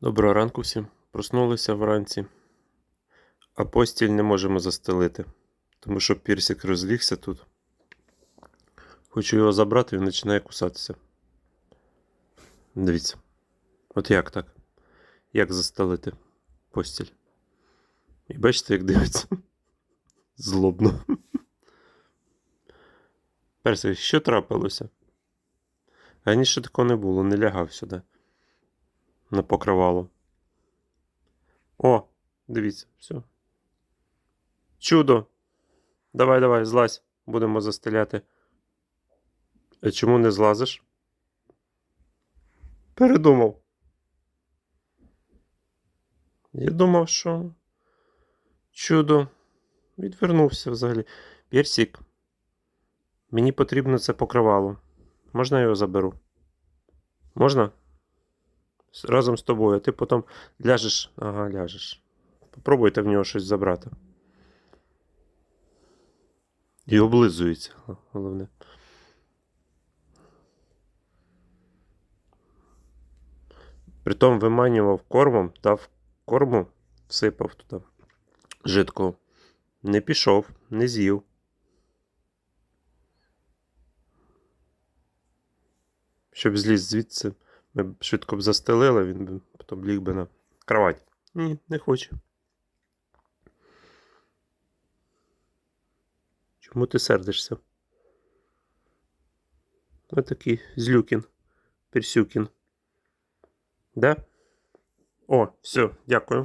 Доброго ранку всім. Проснулися вранці, а постіль не можемо застелити, тому що пірсик розлігся тут. Хочу його забрати, він починає кусатися. Дивіться. От як так? Як застелити постіль? І бачите, як дивиться? Злобно. Персик, що трапилося? Раніше такого не було, не лягав сюди. На покривало. О, дивіться, все. Чудо. Давай, давай, злазь, будемо застеляти. А чому не злазиш? Передумав. Я думав, що чудо. Відвернувся взагалі. Персик. Мені потрібно це покривало. Можна я його заберу? Можна? Разом з тобою, а ти потім ляжеш. Ага, ляжеш. Попробуйте в нього щось забрати. І облизується, головне. Притом виманював кормом, дав корму, всипав туди жидкого. Не пішов, не з'їв. Щоб зліз звідси, ми б швидко б застелили, він би потім ліг би на кровать. Ні, не хоче. Чому ти сердишся? Отакий злюкін, Персюкін. Да? О, все, дякую.